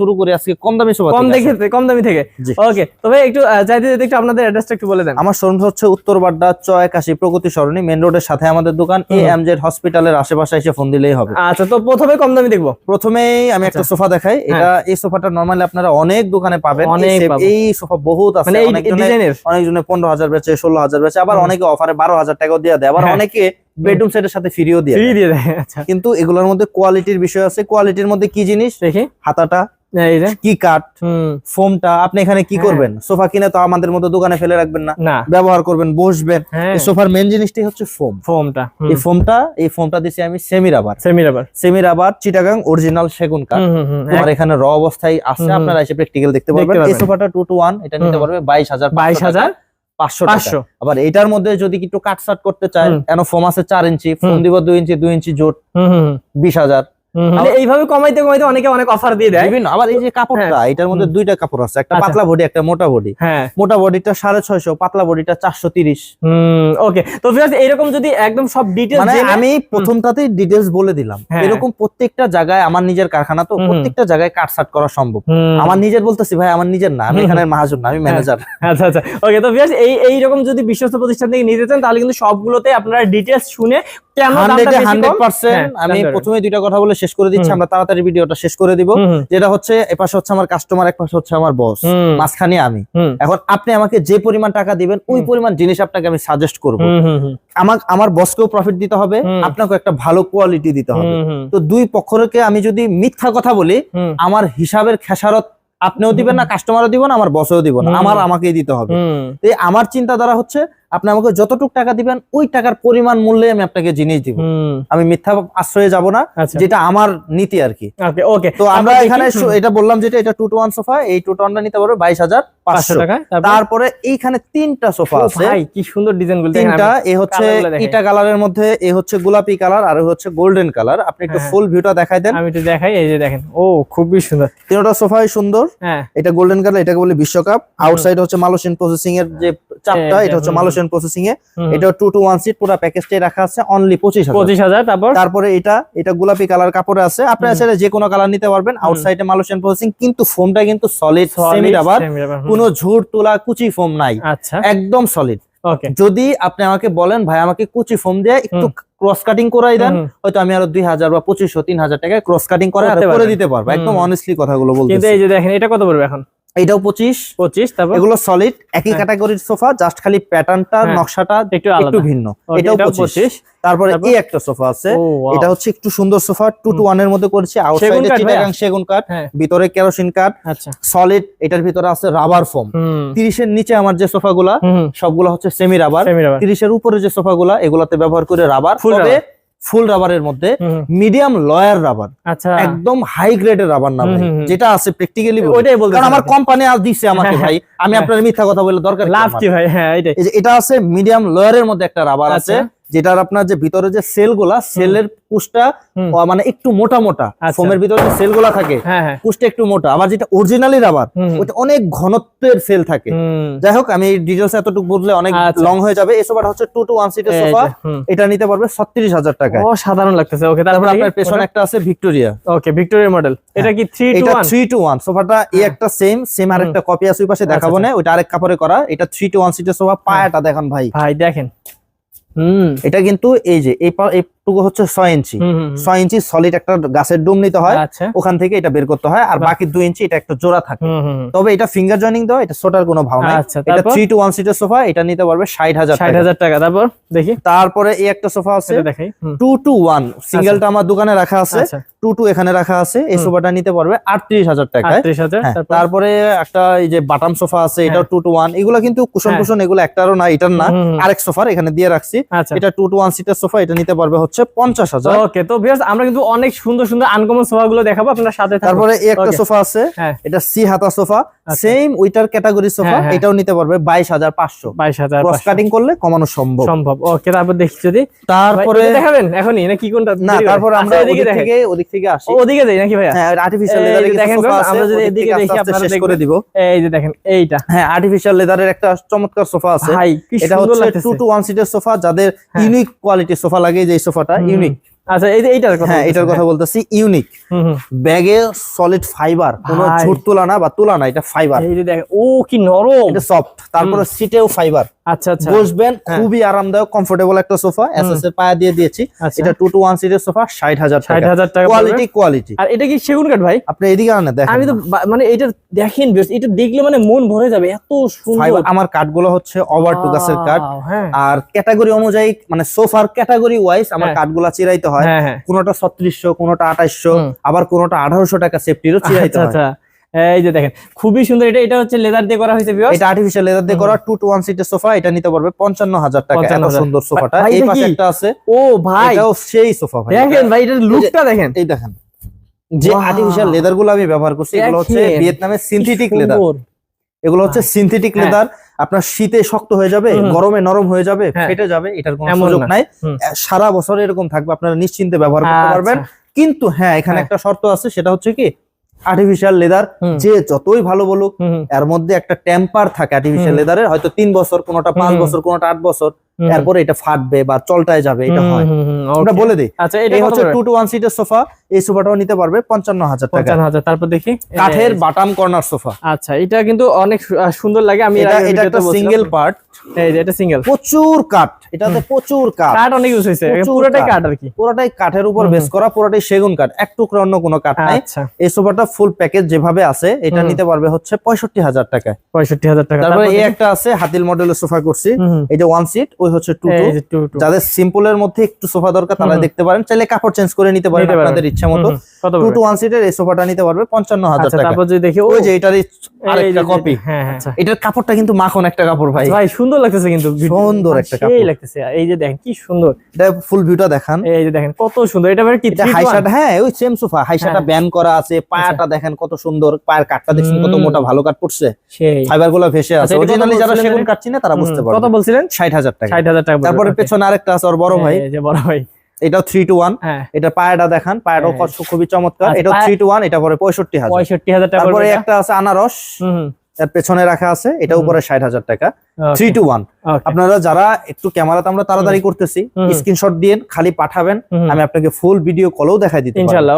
শুরু করি আজকে কম দামি সোফা কম দেখে কম দামি থেকে। ওকে তবে একটু আহ, চাইতে যেতে একটু আপনাদের অ্যাড্রেসটা একটু বলে দেন। আমার শোরুম হচ্ছে উত্তর বাড্ডা চয় কাশি প্রগতি সরণি মেন রোডের সাথে আমাদের দোকান এ এম জেড হসপিটালের আশেপাশে এসে ফোন দিলেই হবে। আচ্ছা তো প্রথমে কম দামি দেখব? প্রথমেই আমি একটা সোফা দেখাই। এটা এই সোফাটা নরমালি আপনারা অনেক দোকানে পাবেন। হ্যাঁ। অনেক এই সোফা বহুত আছে। মানে অনেকজনে ডিজাইনের অনেকজনে পনেরো হাজার বেচে ষোলো হাজার বেচে আবার অনেকে অফারে বারো হাজার টাকাও দিয়ে দেয়। আবার হ্যাঁ। অনেকে বেডরুম সেটের সাথে ফ্রিও দিয়ে ফ্রি দেয়। দিয়ে আচ্ছা। কিন্তু এগুলোর মধ্যে কোয়ালিটির বিষয় আছে। কোয়ালিটির মধ্যে কি জিনিস? দেখি। হাতাটা এই কি কাঠ ফোমটা আপনি এখানে কি হ্যাঁ। করবেন? সোফা কিনে তো আমাদের মতো দোকানে ফেলে রাখবেন না। ব্যবহার করবেন বসবেন। হ্যাঁ। সোফার মেন জিনিসটি হচ্ছে ফোম ফোমটা এই ফোমটা এই ফোমটা দিছি আমি semi rubber semi rubber semi rubber Chittagong original সেগুন কাঠ। আমার এখানে র অবস্থায় আছে আপনারা এসে প্র্যাকটিক্যাল দেখতে পারবেন। এই সোফাটা টু টু ওয়ান এটা নিতে পারবে বাইশ হাজার বাইশ হাজার পাঁচশো পাঁচশো আবার এটার মধ্যে যদি একটু কাটসাট করতে চায়। এন ফোম আছে চার ইঞ্চি ফোম দিব দুই ইঞ্চি দুই ইঞ্চি জোট। বিশ হাজার মানে এইভাবে কমাইতে কমাইতে অনেকে অনেক অফার দিয়ে দেয়। বিভিন্ন আবার এই যে কাপড়টা এটার মধ্যে দুইটা কাপড় আছে একটা আচ্ছা। পাতলা বডি একটা মোটা বডি হ্যাঁ। মোটা বডিটা সাড়ে ছয়শো পাতলা বডিটা চারশো তিরিশ। ওকে তো এরকম যদি একদম সব ডিটেইলস মানে আমি প্রথমটাতেই ডিটেলস বলে দিলাম। হ্যাঁ। এরকম প্রত্যেকটা জায়গায় আমার নিজের কারখানা তো প্রত্যেকটা জায়গায় কাটসাট করা সম্ভব। আমার নিজের বলতেছি ভাই আমার নিজের না আমি এখানে মাহাজন না আমি ম্যানেজার আচ্ছা আচ্ছা। ওকে তো এই এই রকম যদি বিশ্বস্ত প্রতিষ্ঠান থেকে নিতে চান তাহলে কিন্তু সবগুলোতে আপনারা ডিটেলস শুনে কেন দামটা হান্ড্রেডে বেশি হান্ড্রেড কম পার্সেন্ট আমি প্রথমে দুইটা কথা বলে শেষ করে দিচ্ছি আমরা তাড়াতাড়ি ভিডিওটা শেষ করে দিব। হুম, হুম, যেটা হচ্ছে এপাশে হচ্ছে আমার কাস্টমার এক পাশে হচ্ছে আমার বস হুম, মাঝখানে আমি। এখন আপনি আমাকে যে পরিমাণ টাকা দিবেন ওই পরিমাণ জিনিস আপনাকে আমি সাজেস্ট করব। হুম, হুম, হুম, আমার আমার বসকেও প্রফিট দিতে হবে আপনাকে একটা ভালো কোয়ালিটি দিতে হবে। তো দুই পক্ষকে আমি যদি মিথ্যা কথা বলি আমার হিসাবের খেসারত আপনিও দিবেন না কাস্টমারও দিব না আমার বসও দিব না আমার আমাকেই দিতে হবে। আমার চিন্তাধারা হচ্ছে আপনি আমাকে যতটুকু টাকা দিবেন ওই টাকার পরিমাণ মূল্যে আমি আপনাকে জিনিস দিব। আমি মিথ্যা আশ্রয়ে যাব না আচ্ছা। যেটা আমার নীতি আর কি। ওকে ওকে। তো আমরা এখানে এটা বললাম যেটা এটা টু টু ওয়ান সোফা এই টু টু ওয়ানটা নিতে পারবে বাইশ হাজার 500 পাঁচশো টাকায় তারপর? এইখানে তিনটা সোফা আছে। ভাই কি সুন্দর ডিজাইনগুলো তিনটা এ হচ্ছে ইটা কালারের মধ্যে এ হচ্ছে গোলাপি কালার আর হচ্ছে গোল্ডেন কালার আপনি একটু হ্যাঁ। ফুল ভিউটা দেখাই দেন। আমি একটু দেখাই এই যে দেখেন। ও খুবই সুন্দর। তিনটা সোফাই সুন্দর। হ্যাঁ। এটা গোল্ডেন কালার এটাকে বলে বিশ্বকাপ। আউটসাইড হচ্ছে মালয়েশিয়ান প্রসেসিং এর যে চাপটা এই যে, এটা হচ্ছে। মালয়েশিয়ান প্রসেসিং এ। এটা টু টু ওয়ান সিট পুরো প্যাকেজটাই রাখা আছে অনলি পঁচিশ পঁচিশ হাজার তারপর? তারপরে এটা এটা গোলাপি কালার কাপড়ে আছে। আপনারা। চাইলে যে কোনো কালার নিতে পারবেন। আউটসাইডে মালয়েশিয়ান প্রসেসিং কিন্তু ফোমটা কিন্তু সলিড সেমি রাবার। কোনো ঝুট তোলা কুচি ফোম নাই। আচ্ছা। একদম সলিড ওকে যদি আপনি আমাকে বলেন ভাই আমাকে কুচি ফোম দিয়ে একটু ক্রস কাটিং করাই দেন হয়তো আমি আরও দুই হাজার বা পঁচিশশো তিন হাজার টাকায় ক্রস কাটিং করে দিতে পারব। একদম। অনেস্টলি কথাগুলো বলতেছি এই যে দেখেন এটা কত পড়বে এখন? এটাও পঁচিশ। পঁচিশ তারপর? এগুলো সলিড একই। ক্যাটাগরির সোফা জাস্ট খালি প্যাটার্নটা। নকশাটা একটু একটু ভিন্ন। এটাও পঁচিশ। তারপরে এই একটা সোফা আছে। এটা হচ্ছে একটু সুন্দর সোফা টু টু ওয়ানের মধ্যে করেছি। আউটসাইডে চিটাগাং সেগুন কাঠ হ্যাঁ। ভিতরে কেরোসিন কাঠ সলিড এটার ভিতরে আছে রাবার ফোম তিরিশের নিচে আমার যে সোফাগুলা সবগুলো হচ্ছে সেমি রাবার তিরিশের উপরে যে সোফাগুলা এগুলাতে ব্যবহার করে রাবার rubber। ফুল রাবারের মধ্যে মিডিয়াম লয়ার রাবার। আচ্ছা। একদম হাই গ্রেডের রাবার না ভাই। যেটা আছে প্র্যাকটিক্যালি ওইটাই বলতে কারণ আমার কোম্পানি আজ দিছে আমাকে ভাই আমি হ্যাঁ। আপনার মিথ্যা কথা বলে দরকার লাভ কি ভাই? হ্যাঁ এটা আছে মিডিয়াম লয়ারের মধ্যে একটা রাবার আছে। আচ্ছা। যেটার আপনার যে ভিতরে যে সেলগুলা সেলের পুষটা। মানে একটু মোটা মোটা আচ্ছা। ফোমের ভিতরে যে সেলগুলা থাকে হ্যাঁ হ্যাঁ। পুষটা একটু মোটা। আবার যেটা অরিজিনালি রাবার ওটা অনেক ঘনত্বের সেল থাকে। যাই হোক আমি ডিটেলস এতটুকু বুঝলে অনেক আচ্ছা। লং হয়ে যাবে। এই সোফাটা হচ্ছে টু টু ওয়ান সিটের সোফা এটা নিতে পারবে ছত্রিশ হাজার টাকা ও সাধারণ লাগতেছে। ওকে তারপর আপনার পেছনে একটা আছে ভিক্টোরিয়া ওকে ভিক্টোরিয়া মডেল এটা কি 3 টু এটা 1 থ্রি টু ওয়ান সোফাটা এই হ্যাঁ। একটা সেম সেম আর একটা কপি আছে ওই পাশে দেখাবো আচ্ছা, না ওইটা আরেক কাপড়ে করা। এটা থ্রি টু ওয়ান সিটের সোফা পায়াটা দেখেন ভাই। ভাই দেখেন। এটা কিন্তু এই যে পা- হচ্ছে ছয় ইঞ্চি। ছয় ইঞ্চি সলিড একটা গাছের ডুম নিতে হয় আচ্ছা। ওখান থেকে এটা বের করতে হয় আর বাকি দুই ইঞ্চি এটা একটা জোড়া থাকে। তবে এটা ফিঙ্গার জয়েনিং দেওয়া এটা ছোটার কোনো ভাব নাই। আচ্ছা এটা থ্রি টু ওয়ান সিটের সোফা এটা নিতে পারবে ষাট হাজার ষাট হাজার টাকা। তারপর? দেখি। তারপরে এই একটা সোফা আছে দেখাই টু টু ওয়ান সিঙ্গেলটা আমার দোকানে রাখা আছে আচ্ছা। টু টু এখানে রাখা আছে এই। সোফাটা নিতে পারবে আটত্রিশ হাজার টাকায়। হ্যাঁ, তারপরে? একটা এই যে বাটাম সোফা আছে এটা হ্যাঁ। টু টু ওয়ান এগুলো কিন্তু কুশন হ্যাঁ। কুশন এগুলো একটারও না এটার না। আরেক সোফার এখানে দিয়ে রাখছি। এটা টু টু ওয়ান সিটের সোফা এটা নিতে পারবে হচ্ছে পঞ্চাশ হাজার। ওকে তো ভিউয়ার্স আমরা কিন্তু অনেক সুন্দর সুন্দর আনকমন সোফা গুলো দেখাবো আপনার সাথে তারপরে এই একটা সোফা আছে হ্যাঁ। এটা সি হাতা সোফা। সেম ওইটার ক্যাটাগরি সোফা হ্যাঁ, হ্যাঁ। এটাও নিতে পারবে বাইশ হাজার পাঁচশো। বাইশ হাজার ক্রস কাটিং করলে কমানো সম্ভব। সম্ভব। ওকে তারপর দেখি যদি। তারপরে দেখাবেন এখনই? না কি কোনটা না? তারপরে আমরা আচ্ছা, এদিকে থেকে ওদিক থেকে আসি। ওদিকে যাই নাকি ভাইয়া? হ্যাঁ আর্টিফিশিয়াল লেদারের দেখেন সোফা আমরা যদি এদিকে দেখি আপনারা শেষ করে দিব। এই যে দেখেন এইটা। হ্যাঁ আর্টিফিশিয়াল লেদারের একটা চমৎকার সোফা আছে। এটা হচ্ছে লাগতেছে। টু টু ওয়ান সিটের সোফা যাদের। ইউনিক কোয়ালিটির সোফা লাগে যে সোফাটা ইউনিক আচ্ছা এই যে এইটার কথা হ্যাঁ এটার কথা বলতেছি ইউনিক। ব্যাগে সলিড ফাইবার কোনো ঝুট তোলা না বা তোলা না এটা ফাইবার ও কি নরম। এটা সফট তারপরে সিটেও ফাইবার আচ্ছা আচ্ছা। বসবেন হ্যাঁ। খুবই আরামদায়ক কমফোর্টেবল একটা সোফা এসএস এর পায়া দিয়ে দিয়েছি। আচ্ছা। এটা টু টু ওয়ান সিটের সোফা টাকা। টাকা কোয়ালিটি কোয়ালিটি আর এটা কি সেগুন কাঠ ভাই? আপনি এদিকে দেখেন। আমি তো মানে এটা দেখেন viewers, এটা দেখলে মানে মন ভরে যাবে এত সুন্দর। আমার কাঠগুলো হচ্ছে ওভার টু গাছের কাঠ। হ্যাঁ। আর ক্যাটাগরি অনুযায়ী মানে সোফার ক্যাটাগরি ওয়াইজ আমার হ্যাঁ। কাঠগুলা চিরাইতে হয়। হ্যাঁ হ্যাঁ। কোনোটা ছত্রিশশো কোনোটা আঠাইশশো আবার কোনোটা আঠারোশো টাকা সেফটিরও চিরাইতে আচ্ছা হয়। আচ্ছা। এই যে দেখেন খুবই সুন্দর। এটা এটা হচ্ছে লেদার দিয়ে করা হয়েছে। এটা আর্টিফিশিয়াল লেদার দিয়ে করা টু টু ওয়ান সিটের সোফা এটা নিতে পারবে পঞ্চান্ন হাজার টাকা এত সুন্দর সোফাটা এই পাশে একটা আছে। ও ভাই এটাও সেই সোফা ভাই। দেখেন ভাই এটার লুকটা দেখেন। এই দেখেন। যে আর্টিফিশিয়াল লেদারগুলো আমি ব্যবহার করছি এগুলো হচ্ছে। ভিয়েতনামের সিনথেটিক লেদার এগুলো হচ্ছে সিনথেটিক হ্যাঁ। লেদার আপনার শীতে শক্ত হয়ে যাবে। গরমে নরম হয়ে যাবে হ্যাঁ। ফেটে যাবে এটার কোনো সুযোগ নাই। সারা বছর এরকম থাকবে আপনারা নিশ্চিন্তে ব্যবহার করতে আচ্ছা। পারবেন। কিন্তু হ্যাঁ এখানে হ্যাঁ। একটা শর্ত আছে সেটা হচ্ছে কি আর্টিফিশিয়াল লেদার যে যতই ভালো বলুক এর মধ্যে একটা টেম্পার থাকে আর্টিফিশিয়াল। লেদারের হয়তো তিন বছর কোনোটা পাঁচ বছর কোনোটা আট বছর। এরপরে এটা ফাটবে বা চলটায় যাবে এটা হয়। আমরা বলে দিই। আচ্ছা এটা হচ্ছে করে? টু টু ওয়ান সিটের সোফা এই সোফাটাও নিতে পারবে পঞ্চান্ন হাজার টাকা। পঞ্চান্ন হাজার তারপর দেখি। কাঠের বাটাম কর্নার সোফা আচ্ছা এটা কিন্তু অনেক সুন্দর লাগে আমি এটা এটা একটা সিঙ্গেল পার্ট এই যে এটা সিঙ্গেল প্রচুর কাঠ এটাতে প্রচুর কাঠ। কাঠ অনেক ইউজ হয়েছে পুরোটাই কাঠ। আর কি। পুরোটাই কাঠের উপর। বেস করা পুরোটাই সেগুন কাঠ এক টুকরো অন্য কোনো কাঠ নাই। আচ্ছা। এই সোফাটা ফুল প্যাকেজ যেভাবে আছে এটা নিতে পারবে হচ্ছে পঁয়ষট্টি হাজার টাকায়। পঁয়ষট্টি হাজার টাকা তারপরে এই একটা আছে হাতিল মডেলের সোফা করছি। এই যে ওয়ান সিট ওই হচ্ছে টু। যাদের সিম্পলের মধ্যে একটু সোফা দরকার তারা দেখতে পারেন। চাইলে কাপড় চেঞ্জ করে নিতে পারেন আপনাদের ইচ্ছা মতো। টু পড়বে? টু ওয়ান সিটের এই সোফাটা নিতে পারবে পঞ্চান্ন হাজার আচ্ছা টাকা। তারপর যদি দেখি ওই যে এটারই আরেকটা কপি হ্যাঁ হ্যাঁ আচ্ছা। এটার কাপড়টা কিন্তু মাখন একটা কাপড় ভাই। ভাই সুন্দর লাগতেছে কিন্তু সুন্দর একটা সেই কাপড়। লাগতেছে। এই যে দেখেন কি সুন্দর। এটা ফুল ভিউটা দেখান। এই যে দেখেন কত সুন্দর। এটা কি হাইশাটা হ্যাঁ ওই সেম সোফা হাইশাটা হ্যাঁ। ব্যান করা আছে পায়াটা দেখেন কত সুন্দর। পায়ের কাঠটা দেখছেন কত মোটা ভালো কাঠ পড়ছে। ফাইবারগুলো ভেসে আছে। আচ্ছা, অরিজিনালি যারা সেগুন? কাঠ চিনে তারা বুঝতে পারবে। কত বলছিলেন? ষাট হাজার টাকা। তারপরে পেছনে আরেকটা আছে ওর বড় ভাই। এই যে বড় ভাই। এটাও থ্রি টু ওয়ান হ্যাঁ। এটা পায়াটা দেখান পায়াটাও হ্যাঁ। কত খুবই চমৎকার। এটা থ্রি টু ওয়ান এটা পরে পঁয়ষট্টি হাজার। পঁয়ষট্টি হাজার তারপরে একটা আছে আনারস এর পেছনে রাখা আছে এটা। উপরে ষাট হাজার টাকা। থ্রি টু ওয়ান আপনারা যারা একটু ক্যামেরাতে আমরা তাড়াতাড়ি করতেছি স্ক্রিনশট দিয়ে খালি পাঠাবেন। আমি আপনাকে ফুল ভিডিও কলও দেখাই দিতে ইনশাল্লাহ